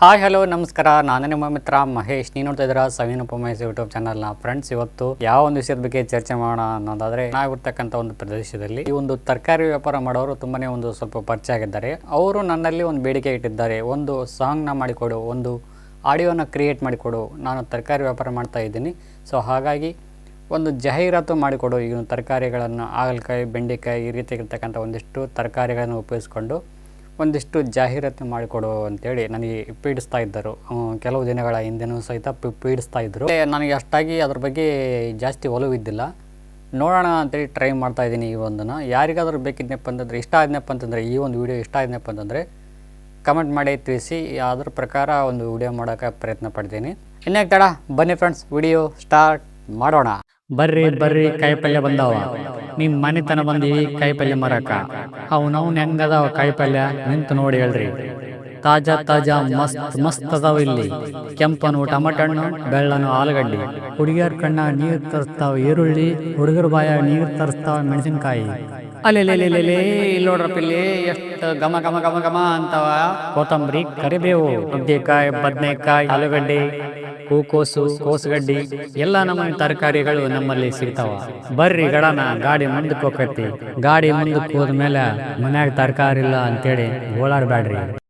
Hi, hello, ನಮಸ್ಕಾರ. ನಾನು ನಿಮ್ಮ ಮಿತ್ರ ಮಹೇಶ್. ನೀವು ನೋಡ್ತಾ ಇದ್ದೀರಾ ಸವೀನ್ ಉಪಮಹೇಶ್ ಯೂಟ್ಯೂಬ್ ಚಾನಲ್ನ ಫ್ರೆಂಡ್ಸ್ ಇವತ್ತು ಯಾವ ಒಂದು ವಿಷಯದ ಬಗ್ಗೆ ಚರ್ಚೆ ಮಾಡೋಣ ಅನ್ನೋದಾದ್ರೆ, ನಾವಿರ್ತಕ್ಕಂಥ ಒಂದು ಪ್ರದೇಶದಲ್ಲಿ ಈ ಒಂದು ತರಕಾರಿ ವ್ಯಾಪಾರ ಮಾಡೋರು ತುಂಬಾನೇ ಒಂದು ಸ್ವಲ್ಪ ಪರಿಚಯ ಆಗಿದ್ದಾರೆ. ಅವರು ನನ್ನಲ್ಲಿ ಒಂದು ಬೇಡಿಕೆ ಇಟ್ಟಿದ್ದಾರೆ. ಒಂದು ಸಾಂಗ್ನ ಮಾಡಿಕೊಡು, ಒಂದು ಆಡಿಯೋನ ಕ್ರಿಯೇಟ್ ಮಾಡಿಕೊಡು. ನಾನು ತರಕಾರಿ ವ್ಯಾಪಾರ ಮಾಡ್ತಾ ಇದ್ದೀನಿ. ಸೊ ಹಾಗಾಗಿ ಒಂದು ಜಾಹೀರಾತು ಮಾಡಿಕೊಡು. ಈ ತರಕಾರಿಗಳನ್ನು ಹಾಗಲಕಾಯಿ, ಬೆಂಡೆಕಾಯಿ ಈ ರೀತಿ ಇರ್ತಕ್ಕಂಥ ಒಂದಿಷ್ಟು ತರಕಾರಿಗಳನ್ನು ಉಪಯೋಗಿಸ್ಕೊಂಡು ಒಂದಿಷ್ಟು ಜಾಹೀರಾತು ಮಾಡಿಕೊಡು ಅಂತೇಳಿ ನನಗೆ ಪೀಡಿಸ್ತಾ ಇದ್ದರು. ಕೆಲವು ದಿನಗಳ ಹಿಂದೆನೂ ಸಹಿತ ಪಿ- ಪೀಡಿಸ್ತಾ ಇದ್ದರು. ನನಗೆ ಅಷ್ಟಾಗಿ ಅದ್ರ ಬಗ್ಗೆ ಜಾಸ್ತಿ ಒಲವಿದ್ದಿಲ್ಲ. ನೋಡೋಣ ಅಂತೇಳಿ ಟ್ರೈ ಮಾಡ್ತಾ ಇದ್ದೀನಿ ಈ ಒಂದನ್ನು. ಯಾರಿಗಾದ್ರೂ ಬೇಕಿದ್ನಪ್ಪ ಅಂತಂದರೆ ಇಷ್ಟ ಆದ್ನಪ್ಪ ಅಂತಂದರೆ ಈ ಒಂದು ವಿಡಿಯೋ ಇಷ್ಟ ಆದ್ನಪ್ಪ ಅಂತಂದರೆ ಕಮೆಂಟ್ ಮಾಡಿ ತಿಳಿಸಿ ಅದ್ರ ಪ್ರಕಾರ ಒಂದು ವಿಡಿಯೋ ಮಾಡೋಕ್ಕೆ ಪ್ರಯತ್ನ ಪಡ್ತೀನಿ. ಇನ್ಯಾಕೆ ತಡ ಬನ್ನಿ ಫ್ರೆಂಡ್ಸ್ ವಿಡಿಯೋ ಸ್ಟಾರ್ಟ್ ಮಾಡೋಣ. ಬರ್ರಿ ಬರ್ರಿ ಕಾಯಿಪಲ್ಯ ಬಂದಾವ. ನಿಮ್ಮ ಮನೆತನ ಬಂದೀವಿ ಕಾಯಿಪಲ್ಯ ಮರಕ? ಅವನವ್ನ ಹೆಂಗದಾವ ಕಾಯಿಪಲ್ಯ ನಿಂತು ನೋಡಿ ಹೇಳ್ರಿ. ತಾಜಾ ತಾಜಾ ಮಸ್ತ್ ಮಸ್ತ್ ಅದಾವ ಇಲ್ಲಿ. ಕೆಂಪನು ಟಮಟ ಹಣ್ಣು ಬೆಳ್ಳನು, ಆಲೂಗಡ್ಡೆ. ಹುಡುಗಿಯರ್ ಕಣ್ಣ ನೀರ್ ತರಿಸ್ತಾವ ಈರುಳ್ಳಿ, ಹುಡುಗರ ಬಾಯ ನೀರ್ ತರಿಸ್ತಾವ ಮೆಣಸಿನ್ಕಾಯಿ. ಅಲ್ಲೆಲ್ಲೆಲ್ಲೆಲ್ಲೆ ಇಲ್ಲಿ ನೋಡ್ರಪ್ಪ ಇಲ್ಲಿ ಎಷ್ಟು ಘಮ ಘಮ ಘಮ ಘಮ ಅಂತವ. ಕೊತ್ತಂಬರಿ, ಕರಿಬೇವು, ನುಗ್ಗೆಕಾಯಿ, ಬದನೆಕಾಯಿ, ಆಲೂಗಡ್ಡೆ. ಹೂಕೋಸು, ಕೋಸುಗಡ್ಡಿ, ಎಲ್ಲ ನಮ್ಮ ತರಕಾರಿಗಳು ನಮ್ಮಲ್ಲಿ ಸಿಗ್ತಾವ. ಬರ್ರಿ ಗಡನ, ಗಾಡಿ ಮುಂದಕ್ಕೆ ಹೋಗತಿ ಗಾಡಿ ಮುಂದಕ್ಕೆ ಹೋದ್ಮೇಲೆ ಮನ್ಯಾಗ ತರಕಾರಿ ಇಲ್ಲ ಅಂತೇಳಿ ಓಡಾಡ್ಬ್ಯಾಡ್ರಿ.